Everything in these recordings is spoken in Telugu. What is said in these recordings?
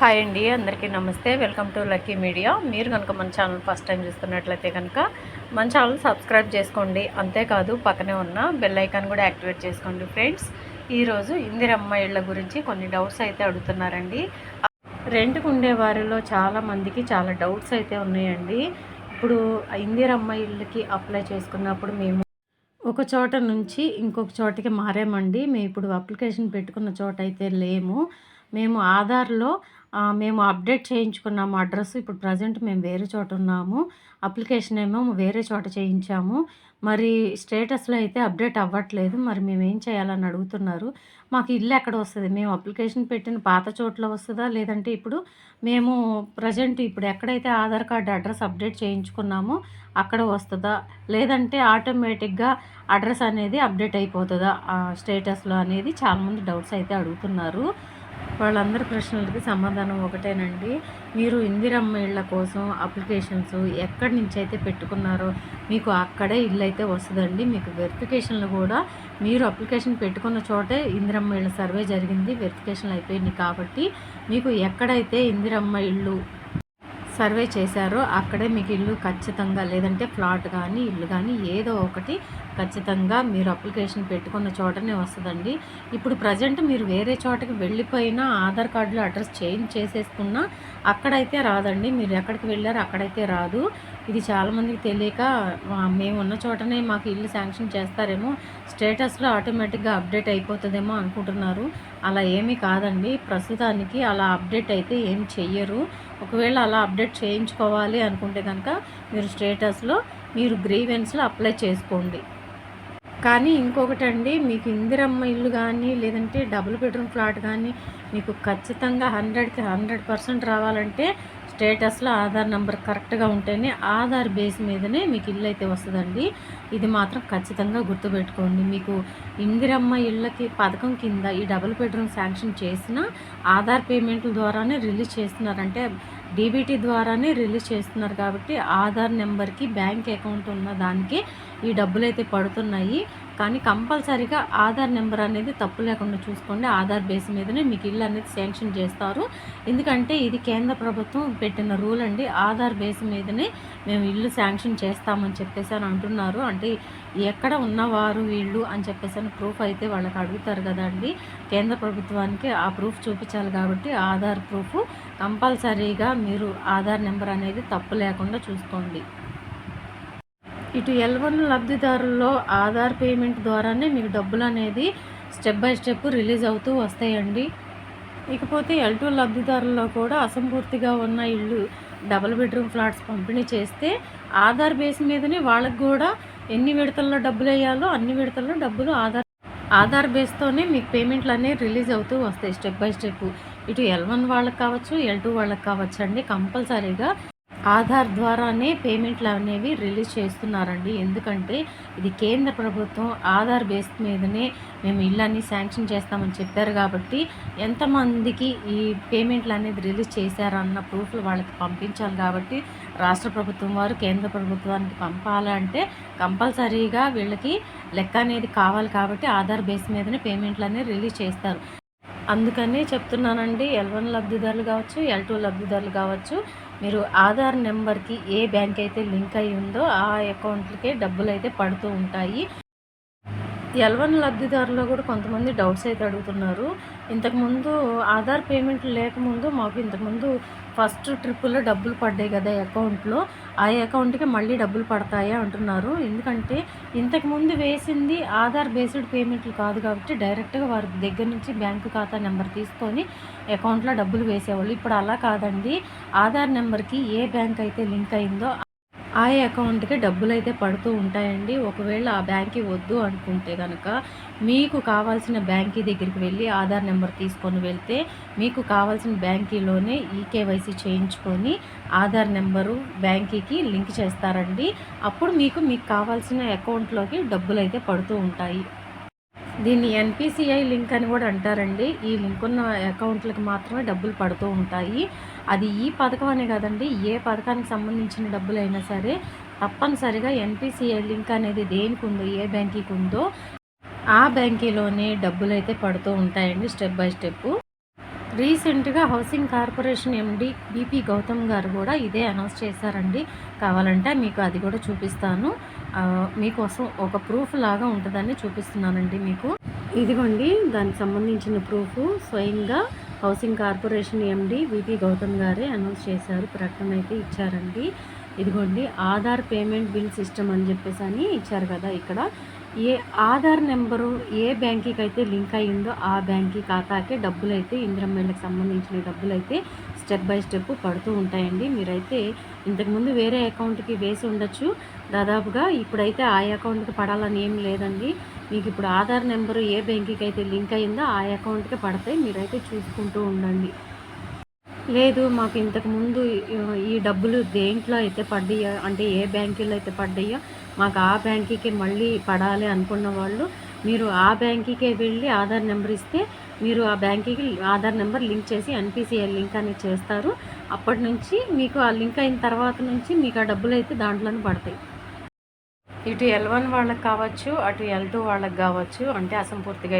హాయ్ అండి అందరికీ నమస్తే. Welcome to lucky media. మీరు కనుక మన ఛానల్ ఫస్ట్ టైం చూస్తున్నట్లయితే కనుక మన ఛానల్ సబ్స్క్రైబ్ చేసుకోండి. అంతేకాదు పక్కనే ఉన్న బెల్ ఐకాన్ కూడా యాక్టివేట్ చేసుకోండి ఫ్రెండ్స్. ఈరోజు ఇందిరమ్మ ఇళ్ళ గురించి కొన్ని డౌట్స్ అయితే అడుగుతున్నారండి. రెంట్కు ఉండే వారిలో చాలా మందికి చాలా డౌట్స్ అయితే ఉన్నాయండి. ఇప్పుడు ఇందిరమ్మ ఇళ్ళకి అప్లై చేసుకున్నప్పుడు మేము ఒక చోట నుంచి ఇంకొక చోటకి మారామండి. మేము ఇప్పుడు అప్లికేషన్ పెట్టుకున్న చోట అయితే లేము. మేము ఆధార్లో మేము అప్డేట్ చేయించుకున్నాము అడ్రస్. ఇప్పుడు ప్రజెంట్ మేము వేరే చోట ఉన్నాము. అప్లికేషన్ ఏమో వేరే చోట చేయించాము. మరి స్టేటస్లో అయితే అప్డేట్ అవ్వట్లేదు. మరి మేము ఏం చేయాలని అడుగుతున్నారు? మాకు ఇల్లు ఎక్కడ వస్తుంది? మేము అప్లికేషన్ పెట్టిన పాత చోట్ల వస్తుందా? లేదంటే ఇప్పుడు మేము ప్రజెంట్ ఇప్పుడు ఎక్కడైతే ఆధార్ కార్డు అడ్రస్ అప్డేట్ చేయించుకున్నామో అక్కడ వస్తుందా? లేదంటే ఆటోమేటిక్గా అడ్రస్ అనేది అప్డేట్ అయిపోతుందా? స్టేటస్లో అనేది చాలామంది డౌట్స్ అయితే అడుగుతున్నారు. వాళ్ళందరి ప్రశ్నలకి సమాధానం ఒకటేనండి. మీరు ఇందిరమ్మ ఇళ్ళ కోసం అప్లికేషన్స్ ఎక్కడి నుంచి అయితే పెట్టుకున్నారో మీకు అక్కడే ఇల్లు అయితే వస్తుందండి. మీకు వెరిఫికేషన్లు కూడా మీరు అప్లికేషన్ పెట్టుకున్న చోటే ఇందిరమ్మ ఇళ్ళ సర్వే జరిగింది వెరిఫికేషన్లు అయిపోయింది కాబట్టి మీకు ఎక్కడైతే ఇందిరమ్మ ఇల్లు సర్వే చేశారో అక్కడే మీకు ఇల్లు ఖచ్చితంగా లేదంటే ఫ్లాట్ కానీ ఇల్లు కానీ ఏదో ఒకటి ఖచ్చితంగా మీరు అప్లికేషన్ పెట్టుకున్న చోటనే వస్తుందండి. ఇప్పుడు ప్రజెంట్ మీరు వేరే చోటకి వెళ్ళిపోయినా ఆధార్ కార్డులో అడ్రస్ చేంజ్ చేసేసుకున్నా అక్కడైతే రాదండి. మీరు ఎక్కడికి వెళ్ళారో అక్కడైతే రాదు. ఇది చాలామందికి తెలియక మేము ఉన్న చోటనే మాకు ఇల్లు శాంక్షన్ చేస్తారేమో స్టేటస్లో ఆటోమేటిక్గా అప్డేట్ అయిపోతుందేమో అనుకుంటున్నారు. అలా ఏమీ కాదండి. ప్రస్తుతానికి అలా అప్డేట్ అయితే ఏం చెయ్యరు. ఒకవేళ అలా అప్డేట్ చేయించుకోవాలి అనుకుంటే కనుక మీరు స్టేటస్లో మీరు గ్రీవెన్స్లో అప్లై చేసుకోండి. కానీ ఇంకొకటండి మీకు ఇందిరమ్మ ఇల్లు కానీ లేదంటే డబుల్ బెడ్రూమ్ ఫ్లాట్ కానీ మీకు ఖచ్చితంగా హండ్రెడ్కి హండ్రెడ్ పర్సెంట్ రావాలంటే స్టేటస్లో ఆధార్ నెంబర్ కరెక్ట్గా ఉంటేనే ఆధార్ బేస్ మీదనే మీకు ఇల్లు అయితే వస్తుందండి. ఇది మాత్రం ఖచ్చితంగా గుర్తుపెట్టుకోండి. మీకు ఇందిరమ్మ ఇళ్ళకి పథకం కింద ఈ డబుల్ బెడ్రూమ్ శాంక్షన్ చేసిన ఆధార్ పేమెంట్ల ద్వారానే రిలీజ్ చేస్తున్నారంటే డీబీటీ ద్వారానే రిలీజ్ చేస్తున్నారు కాబట్టి ఆధార్ నెంబర్కి బ్యాంక్ అకౌంట్ ఉన్న దానికి ఈ డబ్బులు అయితే పడుతున్నాయి. కానీ కంపల్సరీగా ఆధార్ నెంబర్ అనేది తప్పు లేకుండా చూసుకోండి. ఆధార్ బేస్ మీదనే మీకు ఇల్లు అనేది శాంక్షన్ చేస్తారు. ఎందుకంటే ఇది కేంద్ర ప్రభుత్వం పెట్టిన రూల్ అండి. ఆధార్ బేస్ మీదనే మేము ఇల్లు శాంక్షన్ చేస్తామని చెప్పేసి అని అంటున్నారు. అంటే ఎక్కడ ఉన్నవారు వీళ్ళు అని చెప్పేసి అని ప్రూఫ్ అయితే వాళ్ళకి అడుగుతారు కదండి కేంద్ర ప్రభుత్వానికి ఆ ప్రూఫ్ చూపించాలి కాబట్టి ఆధార్ ప్రూఫ్ కంపల్సరీగా మీరు ఆధార్ నెంబర్ అనేది తప్పు లేకుండా చూసుకోండి. ఇటు ఎల్ వన్ లబ్ధిదారుల్లో ఆధార్ పేమెంట్ ద్వారానే మీకు డబ్బులు అనేది స్టెప్ బై స్టెప్ రిలీజ్ అవుతూ వస్తాయండి. ఇకపోతే ఎల్ టూ లబ్ధిదారుల్లో కూడా అసంపూర్తిగా ఉన్న ఇల్లు డబుల్ బెడ్రూమ్ ఫ్లాట్స్ పంపిణీ చేస్తే ఆధార్ బేస్ మీదనే వాళ్ళకి కూడా ఎన్ని విడతల్లో డబ్బులు వేయాలో అన్ని విడతల్లో డబ్బులు ఆధార్ ఆధార్ బేస్తోనే మీకు పేమెంట్లు అనేవి రిలీజ్ అవుతూ వస్తాయి స్టెప్ బై స్టెప్. ఇటు ఎల్ వన్ వాళ్ళకి కావచ్చు ఎల్ టూ వాళ్ళకి కావచ్చు అండి కంపల్సరీగా ఆధార్ ద్వారానే పేమెంట్లు అనేవి రిలీజ్ చేస్తున్నారండి. ఎందుకంటే ఇది కేంద్ర ప్రభుత్వం ఆధార్ బేస్ మీదనే మేము ఇళ్ళని శాంక్షన్ చేస్తామని చెప్పారు కాబట్టి ఎంతమందికి ఈ పేమెంట్లు అనేది రిలీజ్ చేశారన్న ప్రూఫ్లు వాళ్ళకి పంపించాలి కాబట్టి రాష్ట్ర ప్రభుత్వం వారు కేంద్ర ప్రభుత్వానికి పంపాలంటే కంపల్సరీగా వీళ్ళకి లెక్క అనేది కావాలి కాబట్టి ఆధార్ బేస్ మీదనే పేమెంట్లు అనేవి రిలీజ్ చేస్తారు. అందుకనే చెప్తున్నానండి ఎల్ వన్ లబ్ధిదారులు కావచ్చు ఎల్ టూ లబ్ధిదారులు కావచ్చు మీరు ఆధార్ నెంబర్కి ఏ బ్యాంక్ అయితే లింక్ అయి ఉందో ఆ అకౌంట్లకే డబ్బులు అయితే పడుతూ ఉంటాయి. ఎల్వన్ లబ్ధిదారులో కూడా కొంతమంది డౌట్స్ అయితే అడుగుతున్నారు. ఇంతకుముందు ఆధార్ పేమెంట్ లేకముందు మాకు ఇంతకుముందు ఫస్ట్ ట్రిప్పులో డబ్బులు పడ్డాయి కదా అకౌంట్లో ఆ అకౌంట్కి మళ్ళీ డబ్బులు పడతాయా అంటున్నారు. ఎందుకంటే ఇంతకుముందు వేసింది ఆధార్ బేస్డ్ పేమెంట్లు కాదు కాబట్టి డైరెక్ట్గా వారి దగ్గర నుంచి బ్యాంకు ఖాతా నెంబర్ తీసుకొని అకౌంట్లో డబ్బులు వేసేవాళ్ళు. ఇప్పుడు అలా కాదండి. ఆధార్ నెంబర్కి ఏ బ్యాంక్ అయితే లింక్ అయిందో ఆ అకౌంట్కి డబ్బులు అయితే పడుతూ ఉంటాయండి. ఒకవేళ ఆ బ్యాంక్కి వద్దు అనుకుంటే కనుక మీకు కావాల్సిన బ్యాంకీ దగ్గరికి వెళ్ళి ఆధార్ నెంబర్ తీసుకొని వెళ్తే మీకు కావాల్సిన బ్యాంకీలోనే ఈకేవైసీ చేయించుకొని ఆధార్ నెంబరు బ్యాంకీకి లింక్ చేస్తారండి. అప్పుడు మీకు మీకు కావాల్సిన అకౌంట్లోకి డబ్బులు అయితే పడుతూ ఉంటాయి. దీన్ని ఎన్పిసిఐ లింక్ అని కూడా అంటారండి. ఈ లింక్ ఉన్న అకౌంట్లకు మాత్రమే డబ్బులు పడుతూ ఉంటాయి. అది ఈ పథకం అనే కదండి. ఏ పథకానికి సంబంధించిన డబ్బులు అయినా సరే తప్పనిసరిగా ఎన్పిసిఐ లింక్ అనేది దేనికి ఉందో ఏ బ్యాంకీకి ఉందో ఆ బ్యాంకీలోనే డబ్బులు అయితే పడుతూ ఉంటాయండి స్టెప్ బై స్టెప్. రీసెంట్గా housing corporation MD BP Gautam garu కూడా ఇదే అనౌన్స్ చేశారండి. కావాలంటే మీకు అది కూడా చూపిస్తాను. మీకోసం ఒక ప్రూఫ్ లాగా ఉంటుందని చూపిస్తున్నానండి మీకు. ఇదిగోండి దానికి సంబంధించిన ప్రూఫ్ స్వయంగా housing corporation MD VP Gautam గారే అనౌన్స్ చేశారు. ప్రకటన అయితే ఇచ్చారండి. ఇదిగోండి ఆధార్ పేమెంట్ బిల్ సిస్టమ్ అని చెప్పేసి అని ఇచ్చారు కదా ఇక్కడ. ఏ ఆధార్ నెంబరు ఏ బ్యాంక్కి అయితే లింక్ అయ్యిందో ఆ బ్యాంకి ఖాతాకే డబ్బులు అయితే ఇందిరమ్మేళ్ళకి సంబంధించిన డబ్బులు అయితే స్టెప్ బై స్టెప్ పడుతూ ఉంటాయండి. మీరైతే ఇంతకుముందు వేరే అకౌంట్కి వేసి ఉండొచ్చు. దాదాపుగా ఇప్పుడైతే ఆ అకౌంట్కి పడాలని ఏం లేదండి. మీకు ఇప్పుడు ఆధార్ నెంబరు ఏ బ్యాంక్కి అయితే లింక్ అయ్యిందో ఆ అకౌంట్కి పడతాయి. మీరైతే చూసుకుంటూ ఉండండి. లేదు మాకు ఇంతకు ముందు ఈ డబ్బులు దేంట్లో అయితే పడ్డాయో అంటే ఏ బ్యాంకులో అయితే పడ్డాయో మాకు ఆ బ్యాంకుకి మళ్ళీ పడాలి అనుకున్న వాళ్ళు మీరు ఆ బ్యాంకుకే వెళ్ళి ఆధార్ నెంబర్ ఇస్తే మీరు ఆ బ్యాంకుకి ఆధార్ నెంబర్ లింక్ చేసి ఎన్పిసిఐ లింక్ అనేది చేస్తారు. అప్పటి నుంచి మీకు ఆ లింక్ అయిన తర్వాత నుంచి మీకు ఆ డబ్బులు అయితే దాంట్లోనే పడతాయి. ఇటు ఎల్ వన్ వాళ్ళకి కావచ్చు అటు ఎల్ టూ వాళ్ళకి కావచ్చు అంటే అసంపూర్తిగా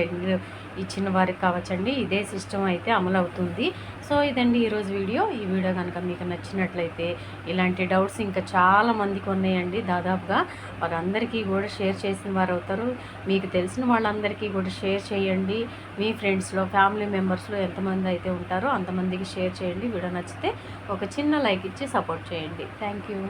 ఇచ్చిన వారికి కావచ్చండి. ఇదే సిస్టమ్ అయితే అమలు అవుతుంది సో ఇదండి ఈరోజు వీడియో. ఈ వీడియో కనుక మీకు నచ్చినట్లయితే ఇలాంటి డౌట్స్ ఇంకా చాలా మందికి ఉన్నాయండి దాదాపుగా. వారందరికీ కూడా షేర్ చేసిన వారు అవుతారు. మీకు తెలిసిన వాళ్ళందరికీ కూడా షేర్ చేయండి. మీ ఫ్రెండ్స్లో ఫ్యామిలీ మెంబర్స్లో ఎంతమంది అయితే ఉంటారో అంతమందికి షేర్ చేయండి. వీడియో నచ్చితే ఒక చిన్న లైక్ ఇచ్చి సపోర్ట్ చేయండి. Thank you.